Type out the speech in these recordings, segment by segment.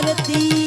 आरती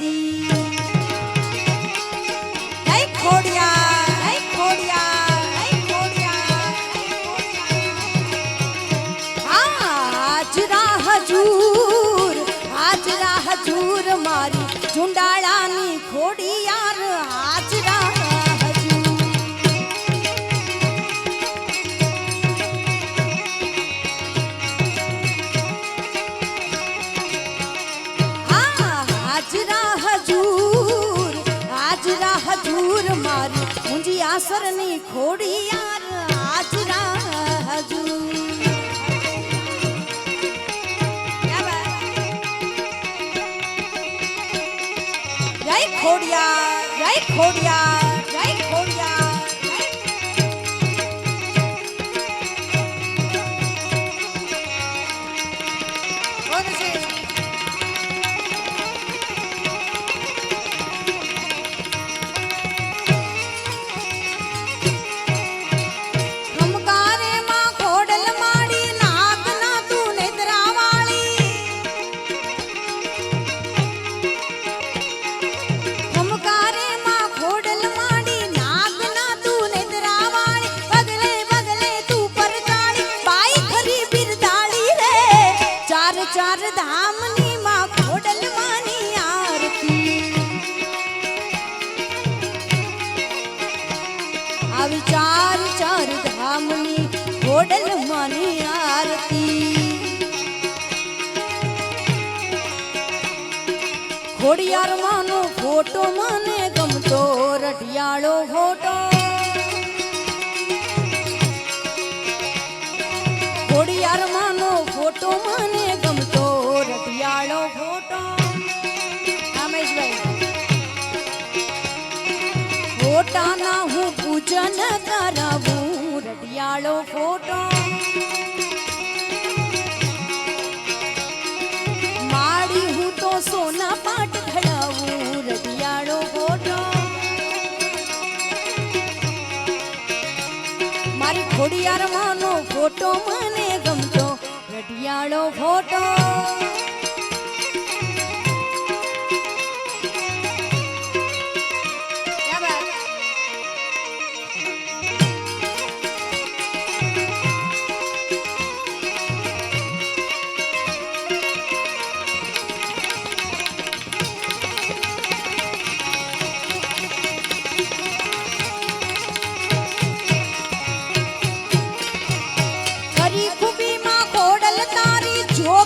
હતી હજૂર હાજરા હજૂર મારી હજૂર આજરા હજૂર મારી મુંજી આસરની ખોડી યાર આજરા હજૂર. જય ખોડિયા જય ખોડિયા ખોડલ મની આરતી. ખોડિયાર માનો ફોટો મને ગમતો, રઢિયાળો ફોટો. ખોડિયાર માનો ફોટો મને ગમતો, રઢિયાળો ફોટો. ફોટાના હું પૂજન કરાવું. માયાળો ખોટો માડી હું તો સોના પાટ ઘડાવું રડિયાળો ખોટો મારી ખોડિયારમાંનો ફોટો મને ગમતો રડિયાળો ફોટો.